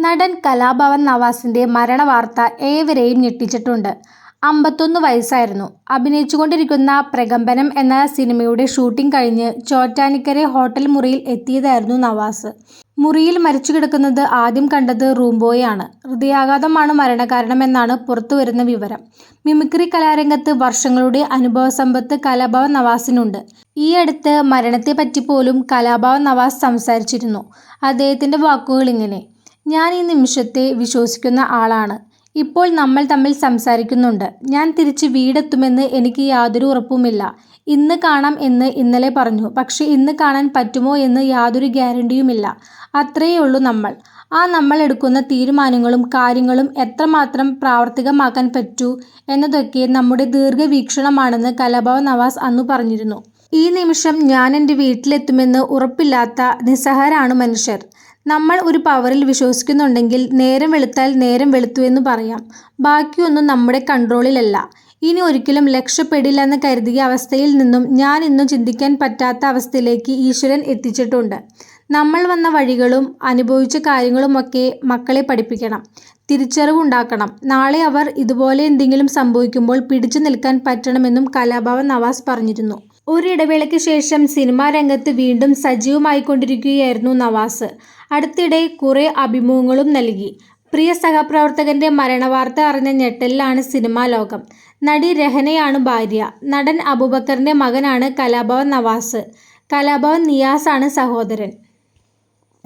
നടൻ കലാഭവൻ നവാസിന്റെ മരണവാർത്ത ഏവരെയും ഞെട്ടിച്ചിട്ടുണ്ട്. അമ്പത്തൊന്ന് വയസ്സായിരുന്നു. അഭിനയിച്ചുകൊണ്ടിരിക്കുന്ന പ്രകമ്പനം എന്ന സിനിമയുടെ ഷൂട്ടിംഗ് കഴിഞ്ഞ് ചോറ്റാനിക്കരെ ഹോട്ടൽ മുറിയിൽ എത്തിയതായിരുന്നു നവാസ്. മുറിയിൽ മരിച്ചു കിടക്കുന്നത് ആദ്യം കണ്ടത് റൂംബോയാണ്. ഹൃദയാഘാതമാണ് മരണകാരണമെന്നാണ് പുറത്തുവരുന്ന വിവരം. മിമിക്രി കലാരംഗത്ത് വർഷങ്ങളുടെ അനുഭവസമ്പത്ത് കലാഭവൻ നവാസിനുണ്ട്. ഈ അടുത്ത് മരണത്തെപ്പറ്റി പോലും കലാഭവൻ നവാസ് സംസാരിച്ചിരുന്നു. അദ്ദേഹത്തിന്റെ വാക്കുകളിങ്ങനെ. "ഞാൻ ഈ നിമിഷത്തെ വിശ്വസിക്കുന്ന ആളാണ്. ഇപ്പോൾ നമ്മൾ തമ്മിൽ സംസാരിക്കുന്നുണ്ട്. ഞാൻ തിരിച്ച് വീടെത്തുമെന്ന് എനിക്ക് യാതൊരു ഉറപ്പുമില്ല. ഇന്ന് കാണാം എന്ന് ഇന്നലെ പറഞ്ഞു. പക്ഷേ ഇന്ന് കാണാൻ പറ്റുമോ എന്ന് യാതൊരു ഗ്യാരണ്ടിയുമില്ല. അത്രയേ ഉള്ളൂ നമ്മൾ. ആ നമ്മൾ എടുക്കുന്ന തീരുമാനങ്ങളും കാര്യങ്ങളും എത്രമാത്രം പ്രാവർത്തികമാക്കാൻ പറ്റൂ എന്നതൊക്കെ നമ്മുടെ ദീർഘവീക്ഷണമാണെന്ന് കലാഭവൻ നവാസ് അന്ന് പറഞ്ഞിരുന്നു. ഈ നിമിഷം ഞാൻ എന്റെ വീട്ടിലെത്തുമെന്ന് ഉറപ്പില്ലാത്ത നിസ്സഹരാണ് മനുഷ്യർ. നമ്മൾ ഒരു പവറിൽ വിശ്വസിക്കുന്നുണ്ടെങ്കിൽ നേരം വെളുത്താൽ നേരം വെളുത്തു എന്ന് പറയാം. ബാക്കിയൊന്നും നമ്മുടെ കൺട്രോളിലല്ല. ഇനി ഒരിക്കലും രക്ഷപ്പെടില്ലെന്ന് കരുതിയ അവസ്ഥയിൽ നിന്നും ഞാൻ ഇന്നും ചിന്തിക്കാൻ പറ്റാത്ത അവസ്ഥയിലേക്ക് ഈശ്വരൻ എത്തിച്ചിട്ടുണ്ട്. നമ്മൾ വന്ന വഴികളും അനുഭവിച്ച കാര്യങ്ങളുമൊക്കെ മക്കളെ പഠിപ്പിക്കണം. തിരിച്ചറിവുണ്ടാക്കണം. നാളെ അവർ ഇതുപോലെ എന്തെങ്കിലും സംഭവിക്കുമ്പോൾ പിടിച്ചു നിൽക്കാൻ പറ്റണമെന്നും കലാഭവൻ നവാസ് പറഞ്ഞിരുന്നു. ഒരു ഇടവേളയ്ക്ക് ശേഷം സിനിമാ രംഗത്ത് വീണ്ടും സജീവമായിക്കൊണ്ടിരിക്കുകയായിരുന്നു നവാസ്. അടുത്തിടെ കുറേ അഭിമുഖങ്ങളും നൽകി. പ്രിയ സഹപ്രവർത്തകന്റെ മരണവാർത്ത അറിഞ്ഞ ഞെട്ടലിലാണ് സിനിമാ ലോകം നടി രഹനയാണ് ഭാര്യ. നടൻ അബൂബക്കറിന്റെ മകനാണ് കലാഭവൻ നവാസ്. കലാഭവൻ നിയാസാണ് സഹോദരൻ.